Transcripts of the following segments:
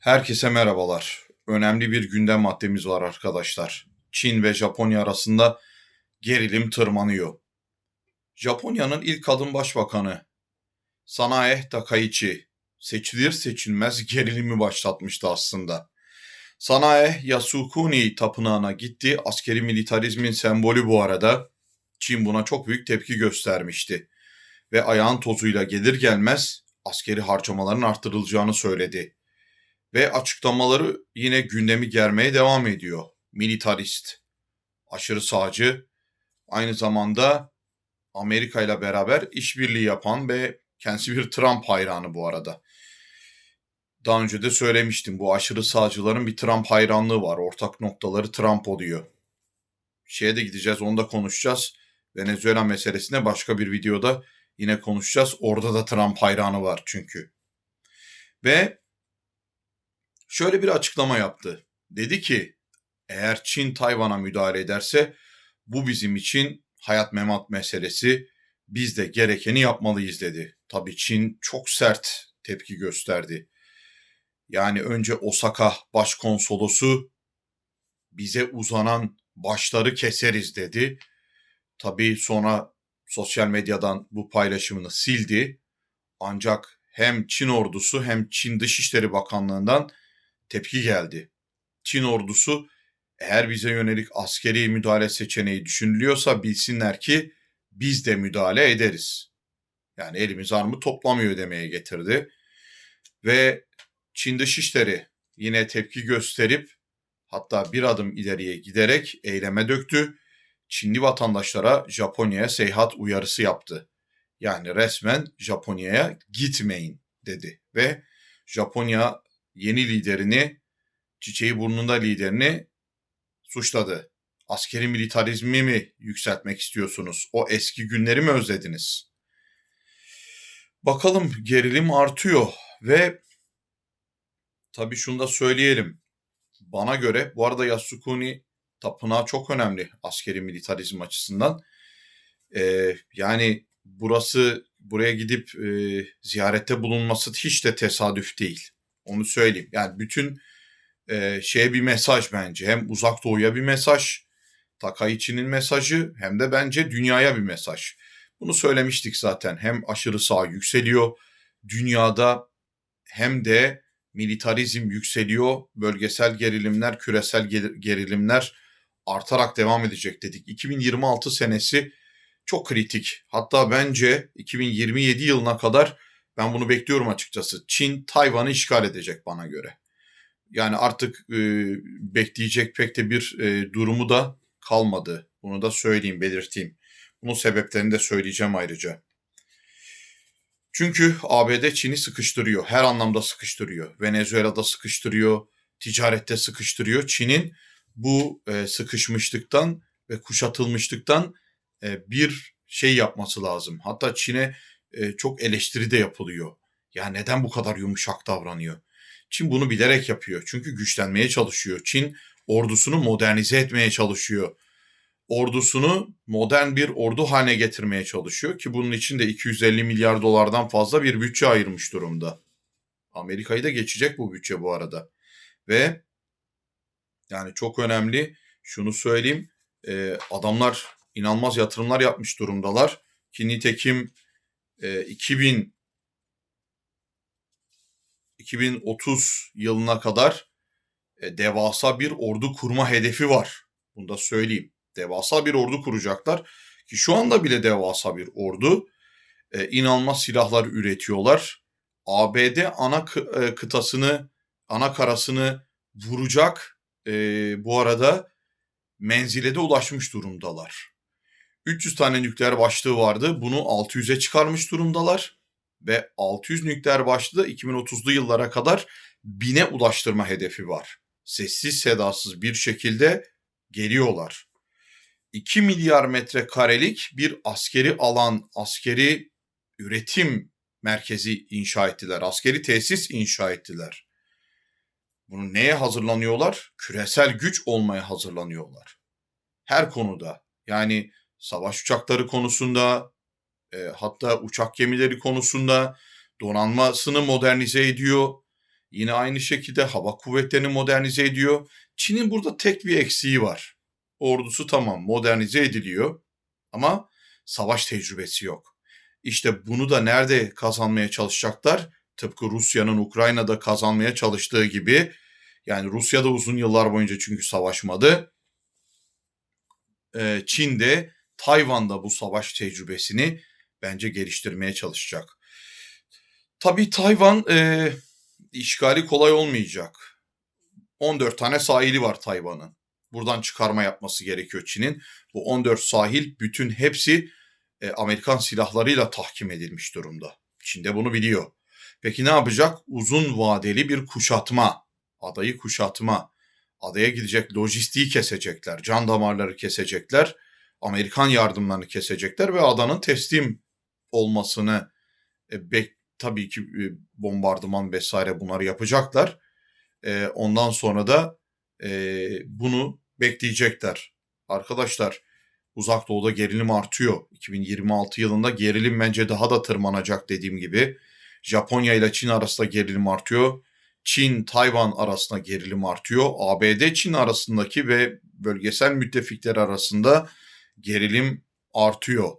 Herkese merhabalar. Önemli bir gündem maddemiz var arkadaşlar. Çin ve Japonya arasında gerilim tırmanıyor. Japonya'nın ilk kadın başbakanı Sanae Takaichi seçilir seçilmez gerilimi başlatmıştı aslında. Sanae Yasukuni tapınağına gitti. Askeri militarizmin sembolü bu arada. Çin buna çok büyük tepki göstermişti. Ve ayağın tozuyla gelir gelmez askeri harcamaların arttırılacağını söyledi ve açıklamaları yine gündemi germeye devam ediyor. Militarist, aşırı sağcı, aynı zamanda Amerika ile beraber işbirliği yapan ve kendisi bir Trump hayranı bu arada. Daha önce de söylemiştim bu aşırı sağcıların bir Trump hayranlığı var. Ortak noktaları Trump oluyor. Şeye de gideceğiz onu da konuşacağız. Venezuela meselesine başka bir videoda yine konuşacağız. Orada da Trump hayranı var çünkü. Ve şöyle bir açıklama yaptı. Dedi ki eğer Çin Tayvan'a müdahale ederse bu bizim için hayat memat meselesi. Biz de gerekeni yapmalıyız dedi. Tabii Çin çok sert tepki gösterdi. Yani önce Osaka başkonsolosu bize uzanan başları keseriz dedi. Tabii sonra sosyal medyadan bu paylaşımını sildi. Ancak hem Çin ordusu hem Çin Dışişleri Bakanlığı'ndan tepki geldi. Çin ordusu eğer bize yönelik askeri müdahale seçeneği düşünülüyorsa bilsinler ki biz de müdahale ederiz. Yani elimiz armı toplamıyor demeye getirdi. Ve Çin Dışişleri yine tepki gösterip hatta bir adım ileriye giderek eyleme döktü. Çinli vatandaşlara Japonya'ya seyahat uyarısı yaptı. Yani resmen Japonya'ya gitmeyin dedi ve Japonya yeni liderini, çiçeği burnunda liderini suçladı. Askeri militarizmi mi yükseltmek istiyorsunuz? O eski günleri mi özlediniz? Bakalım gerilim artıyor ve tabii şunu da söyleyelim. Bana göre bu arada Yasukuni tapınağı çok önemli askeri militarizm açısından. Ee, yani burası buraya gidip e, ziyarette bulunması hiç de tesadüf değil. Onu söyleyeyim. Yani bütün e, şeye bir mesaj bence. Hem uzak doğuya bir mesaj, Takaichi'nin mesajı hem de bence dünyaya bir mesaj. Bunu söylemiştik zaten. Hem aşırı sağ yükseliyor dünyada hem de militarizm yükseliyor. Bölgesel gerilimler, küresel gerilimler artarak devam edecek dedik. 2026 senesi çok kritik. Hatta bence 2027 yılına kadar ben bunu bekliyorum açıkçası. Çin Tayvan'ı işgal edecek bana göre. Yani artık e, bekleyecek pek de bir e, durumu da kalmadı. Bunu da söyleyeyim, belirteyim. Bunun sebeplerini de söyleyeceğim ayrıca. Çünkü ABD Çin'i sıkıştırıyor. Her anlamda sıkıştırıyor. Venezuela'da sıkıştırıyor, ticarette sıkıştırıyor. Çin'in bu e, sıkışmışlıktan ve kuşatılmışlıktan e, bir şey yapması lazım. Hatta Çin'e e, çok eleştiri de yapılıyor. Ya neden bu kadar yumuşak davranıyor? Çin bunu bilerek yapıyor. Çünkü güçlenmeye çalışıyor. Çin ordusunu modernize etmeye çalışıyor. Ordusunu modern bir ordu haline getirmeye çalışıyor ki bunun için de 250 milyar dolardan fazla bir bütçe ayırmış durumda. Amerika'yı da geçecek bu bütçe bu arada. Ve yani çok önemli şunu söyleyeyim. E, adamlar inanılmaz yatırımlar yapmış durumdalar. Ki nitekim e, 2000 2030 yılına kadar e, devasa bir ordu kurma hedefi var. Bunu da söyleyeyim. Devasa bir ordu kuracaklar ki şu anda bile devasa bir ordu. E, inanılmaz silahlar üretiyorlar. ABD ana e, kıtasını, ana karasını vuracak. E, bu arada menzile de ulaşmış durumdalar. 300 tane nükleer başlığı vardı. Bunu 600'e çıkarmış durumdalar. Ve 600 nükleer başlığı 2030'lu yıllara kadar 1000'e ulaştırma hedefi var. Sessiz sedasız bir şekilde geliyorlar. 2 milyar metrekarelik bir askeri alan, askeri üretim merkezi inşa ettiler. Askeri tesis inşa ettiler. Bunu neye hazırlanıyorlar? Küresel güç olmaya hazırlanıyorlar. Her konuda. Yani savaş uçakları konusunda, e, hatta uçak gemileri konusunda donanmasını modernize ediyor. Yine aynı şekilde hava kuvvetlerini modernize ediyor. Çin'in burada tek bir eksiği var. Ordusu tamam modernize ediliyor ama savaş tecrübesi yok. İşte bunu da nerede kazanmaya çalışacaklar? Tıpkı Rusya'nın Ukrayna'da kazanmaya çalıştığı gibi. Yani Rusya da uzun yıllar boyunca çünkü savaşmadı. Ee, Çin de Tayvan'da bu savaş tecrübesini bence geliştirmeye çalışacak. Tabii Tayvan e, işgali kolay olmayacak. 14 tane sahili var Tayvan'ın. Buradan çıkarma yapması gerekiyor Çin'in. Bu 14 sahil bütün hepsi e, Amerikan silahlarıyla tahkim edilmiş durumda. Çin de bunu biliyor. Peki ne yapacak? Uzun vadeli bir kuşatma. Adayı kuşatma. Adaya gidecek lojistiği kesecekler. Can damarları kesecekler. Amerikan yardımlarını kesecekler ve adanın teslim olmasını e, bek tabii ki e, bombardıman vesaire bunları yapacaklar. E, ondan sonra da e, bunu bekleyecekler. Arkadaşlar uzak doğuda gerilim artıyor. 2026 yılında gerilim bence daha da tırmanacak dediğim gibi. Japonya ile Çin arasında gerilim artıyor. Çin, Tayvan arasında gerilim artıyor. ABD, Çin arasındaki ve bölgesel müttefikler arasında gerilim artıyor.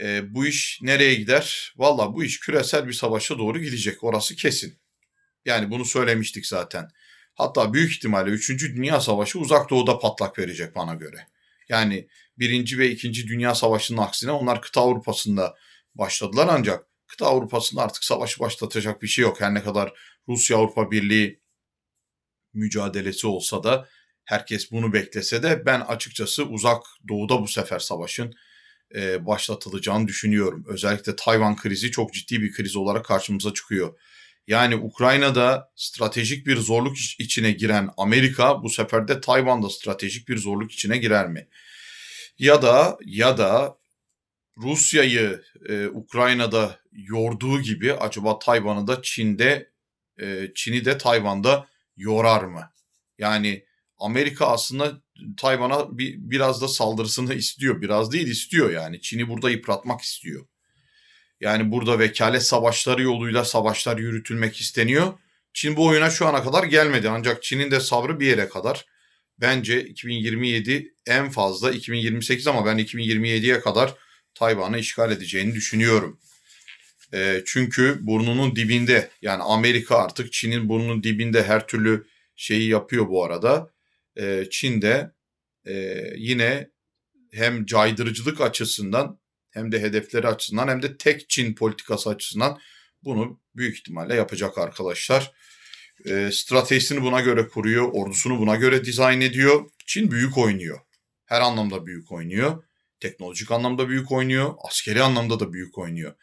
E, bu iş nereye gider? Valla bu iş küresel bir savaşa doğru gidecek. Orası kesin. Yani bunu söylemiştik zaten. Hatta büyük ihtimalle 3. Dünya Savaşı uzak doğuda patlak verecek bana göre. Yani 1. ve 2. Dünya Savaşı'nın aksine onlar kıta Avrupa'sında başladılar ancak kıta Avrupa'sında artık savaşı başlatacak bir şey yok. Her ne kadar Rusya Avrupa Birliği mücadelesi olsa da herkes bunu beklese de ben açıkçası uzak doğuda bu sefer savaşın e, başlatılacağını düşünüyorum. Özellikle Tayvan krizi çok ciddi bir kriz olarak karşımıza çıkıyor. Yani Ukrayna'da stratejik bir zorluk içine giren Amerika bu sefer de Tayvan'da stratejik bir zorluk içine girer mi? Ya da ya da Rusya'yı e, Ukrayna'da yorduğu gibi acaba Tayvan'ı da Çin'de e, Çin'i de Tayvan'da yorar mı? Yani Amerika aslında Tayvan'a bir, biraz da saldırısını istiyor. Biraz değil istiyor yani. Çin'i burada yıpratmak istiyor. Yani burada vekalet savaşları yoluyla savaşlar yürütülmek isteniyor. Çin bu oyuna şu ana kadar gelmedi. Ancak Çin'in de sabrı bir yere kadar. Bence 2027 en fazla 2028 ama ben 2027'ye kadar Tayvan'ı işgal edeceğini düşünüyorum. E, çünkü burnunun dibinde yani Amerika artık Çin'in burnunun dibinde her türlü şeyi yapıyor bu arada. E, Çin de e, yine hem caydırıcılık açısından hem de hedefleri açısından hem de tek Çin politikası açısından bunu büyük ihtimalle yapacak arkadaşlar. E, stratejisini buna göre kuruyor, ordusunu buna göre dizayn ediyor. Çin büyük oynuyor. Her anlamda büyük oynuyor. Teknolojik anlamda büyük oynuyor, askeri anlamda da büyük oynuyor.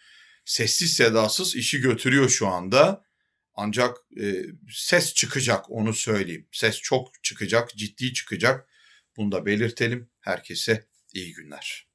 Sessiz sedasız işi götürüyor şu anda. Ancak e, ses çıkacak onu söyleyeyim. Ses çok çıkacak, ciddi çıkacak. Bunu da belirtelim. Herkese iyi günler.